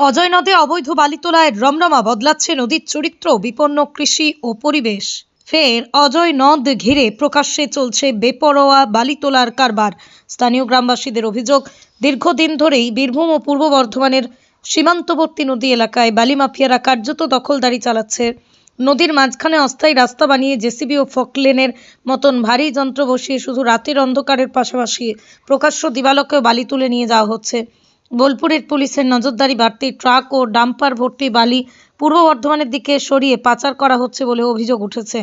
অজয় নদে অবৈধ বালি তোলায় রমরমা বদলাচ্ছে নদীর চরিত্র, বিপন্ন কৃষি ও পরিবেশ। ফের অজয় নদ ঘিরে প্রকাশ্যে চলছে বেপরোয়া বালি তোলার কারবার। স্থানীয় গ্রামবাসীদের অভিযোগ, দীর্ঘদিন ধরেই বীরভূম ও পূর্ব বর্ধমানের সীমান্তবর্তী নদী এলাকায় বালি মাফিয়ারা কার্যত দখলদারি চালাচ্ছে। নদীর মাঝখানে অস্থায়ী রাস্তা বানিয়ে জেসিবি ও ফকলেনের মতন ভারী যন্ত্র বসিয়ে শুধু রাতের অন্ধকারের পাশাপাশি প্রকাশ্য দিবালকেও বালি তুলে নিয়ে যাওয়া হচ্ছে। বোলপুরের পুলিশের নজরদারি বাড়তি ট্রাক ও ডাম্পার ভর্তি বালি পূর্ব বর্ধমানের দিকে সরিয়ে পাচার করা হচ্ছে বলে অভিযোগ উঠেছে।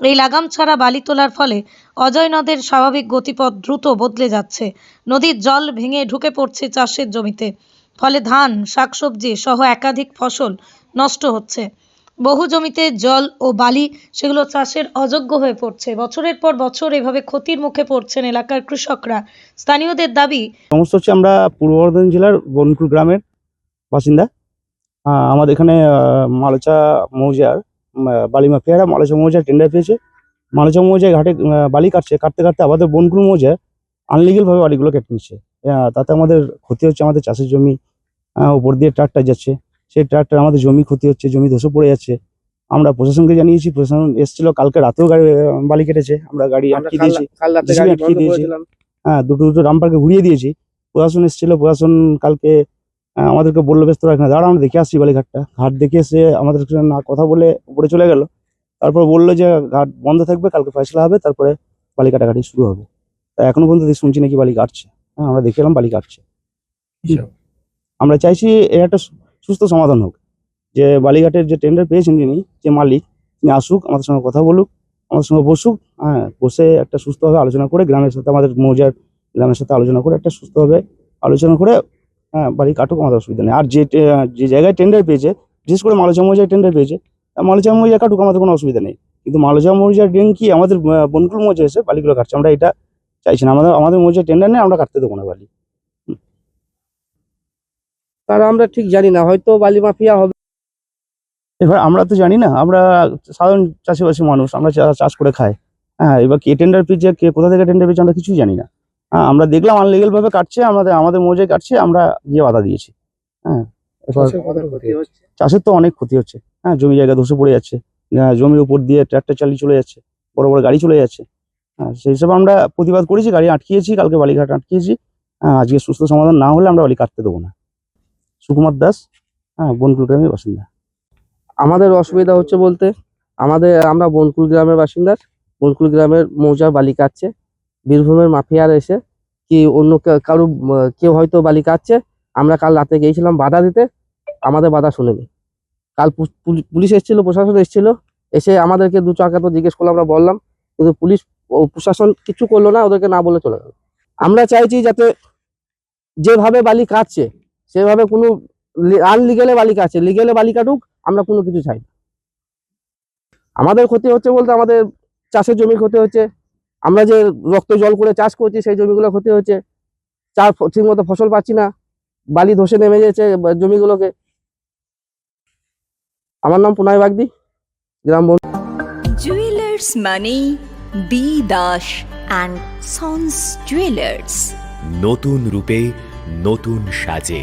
এই লাগাম ছাড়া বালি তোলার ফলে অজয় নদের স্বাভাবিক গতিপথ দ্রুত বদলে যাচ্ছে। নদীর জল ভেঙে ঢুকে পড়ছে চাষের জমিতে। ফলে ধান, শাকসবজি সহ একাধিক ফসল নষ্ট হচ্ছে। বহু জমিতে জল ও বালি, সেগুলো চাষের অযোগ্য হয়ে পড়ছে। বছরের পর বছর এভাবে ক্ষতির মুখে পড়ছেন এলাকার কৃষকরা। স্থানীয়দের দাবি সমস্ত হচ্ছে আমরা পূর্ব বর্ধমান জেলার বনকুল গ্রামের বাসিন্দা। আমাদের এখানে মালচা মৌজার বালি মাফিয়ারা মালচা মৌজার টেন্ডার পেয়েছে। মালচা মৌজায় ঘাটে বালি কাটছে, কাটতে কাটতে আমাদের বনকুল মৌজায় আনলিগেল ভাবে বালিগুলো কেটে নিচ্ছে। তাতে আমাদের ক্ষতি হচ্ছে আমাদের চাষের জমি উপর দিয়ে ট্রাক্টর যাচ্ছে। সেই ট্রাক্টর আমাদের জমি ক্ষতি হচ্ছে জমি ধসে পড়ে যাচ্ছে। আমরা প্রশাসনকে জানিয়েছি প্রশাসন এসেছিল কালকে রাতেও গাড়ি বালি কেটেছে। আমরা গাড়ি আটকে দিয়েছি কাল রাতে JCB গাড়ি আটকে দিয়েছি। হ্যাঁ দুটো দুটো ডাম্পারকে ঘুরিয়ে দিয়েছি। প্রশাসন এসেছিল প্রশাসন কালকে আমাদেরকে বলল ব্যস্ত রাখ না দাঁড়া আমরা দেখে আসছি বালিঘাটটা ঘাট দেখে এসে আমাদের না কথা বলে উপরে চলে গেল। তারপর বলল যে ঘাট বন্ধ থাকবে কালকে ফয়সলা হবে তারপরে বালি কাটাকাটি শুরু হবে। তা এখনও পর্যন্ত দেখি শুনছি নাকি বালি কাটছে। হ্যাঁ আমরা দেখে এলাম বালি কাটছে। আমরা চাইছি এর একটা সুস্থ সমাধান হোক। যে বালিঘাটের যে টেন্ডার পেয়েছেন যিনি, যে মালিক, তিনি আসুক, আমাদের সঙ্গে কথা বলুক, আমাদের সঙ্গে বসুক হ্যাঁ বসে একটা সুস্থভাবে আলোচনা করে গ্রামের সাথে, আমাদের মৌজার গ্রামের সাথে আলোচনা করে একটা সুস্থভাবে আলোচনা করে হ্যাঁ বাড়ি কাটুক, আমাদের অসুবিধা নেই। আর যে যে জায়গায় টেন্ডার পেয়েছে, বিশেষ করে মালচা মৌজায় টেন্ডার পেয়েছে মালচা মৌজা কাটুক, আমাদের কোনো অসুবিধা নেই। কিন্তু মালচা মৌজার ড্রেন কি আমাদের বনকুল মৌজা এসে বালিগুলো কাটছে, আমরা এটা চাইছি না। আমাদের আমাদের মৌজায় টেন্ডার নেই, আমরা কাটতে দেবো না বালি। তার আমরা ঠিক জানি না হয়তো বালি মাফিয়া হবে। এবার আমরা তো জানি না আমরা সাধারণ চাষিবাসী মানুষ আমরা চাষ করে খাই। হ্যাঁ এবার কে টেন্ডার পেয়েছে কে কোথা থেকে টেন্ডার পেয়েছে আমরা কিছুই জানি না। হ্যাঁ আমরা দেখলাম আনলিগেল ভাবে কাটছে আমাদের আমাদের মৌজায় কাটছে আমরা গিয়ে বাধা দিয়েছি। হ্যাঁ এবার চাষের তো অনেক ক্ষতি হচ্ছে। হ্যাঁ জমি জায়গা ধসে পড়ে যাচ্ছে। জমির উপর দিয়ে ট্রাক্টর চালিয়ে চলে যাচ্ছে বড় বড় গাড়ি চলে যাচ্ছে। হ্যাঁ সেই হিসাবে আমরা প্রতিবাদ করেছি গাড়ি আটকিয়েছি কালকে বালিঘাট আটকিয়েছি। হ্যাঁ আজকে সুস্থ সমাধান না হলে আমরা বালি কাটতে দেবো না। সুকুমার দাস। হ্যাঁ বনকুল গ্রামের বাসিন্দা। আমাদের অসুবিধা হচ্ছে বলতে, আমাদের, আমরা বনকুল গ্রামের বাসিন্দা। বনকুল গ্রামের মৌজা বালি কাটছে। বীরভূমের মাফিয়ার এসে কি অন্য কারও, কেউ হয়তো বালি কাটছে। আমরা কাল রাতে গিয়েছিলাম বাধা দিতে। আমাদের বাধা শুনেনি। কাল পুলিশ এসেছিল, প্রশাসন এসেছিল। এসে আমাদেরকে দু চাকা তো জিজ্ঞেস করল, আমরা বললাম। কিন্তু পুলিশ প্রশাসন কিছু করল না, ওদেরকে না বলে চলে গেল। আমরা চাইছি যাতে যেভাবে বালি কাটছে সেভাবে কোনো আনলিগেলে বালিকা আছে। লিগেলে বালি কাটুক আমরা কোনো কিছু চাই না। আমাদের ক্ষতি হচ্ছে বলতে আমাদের চাষের জমির ক্ষতি হচ্ছে। আমরা যে রক্ত জল করে চাষ করছি সেই জমিগুলো ক্ষতি হচ্ছে। চার ঠিক মতো ফসল পাচ্ছি না। বালি ধসে নেমে যাচ্ছে জমিগুলোকে। আমার নাম পুনাই বাগদি গ্রাম জুয়েলার্স মানে B Das and sons jewellers নতুন রূপে নতুন সাজে।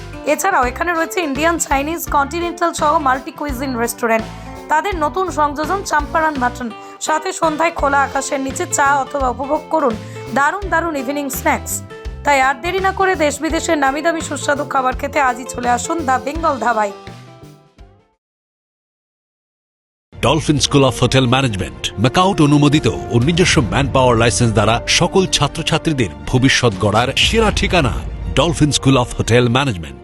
এছাড়াও এখানে রয়েছে ইন্ডিয়ান চাইনিজ কন্টিনেন্টাল সহ মাল্টি কুইজিন রেস্টুরেন্ট তাদের নতুন সংযোজন চাম্পারান মাটন। সাথে সন্ধ্যায় খোলা আকাশের নিচে চা অথবা উপভোগ করুন দারুণ দারুণ ইভিনিং স্ন্যাক্স তাই আর দেরি না করে দেশ বিদেশের নামি দামি সুস্বাদু খাবার খেতে আজই চলে আসুন the Bengal ধাবায়। Dolphin school of hotel management MAKAUT অনুমোদিত ও নিজস্ব ম্যান পাওয়ার লাইসেন্স দ্বারা সকল ছাত্রছাত্রীদের ভবিষ্যৎ গড়ার সেরা ঠিকানা Dolphin school of hotel management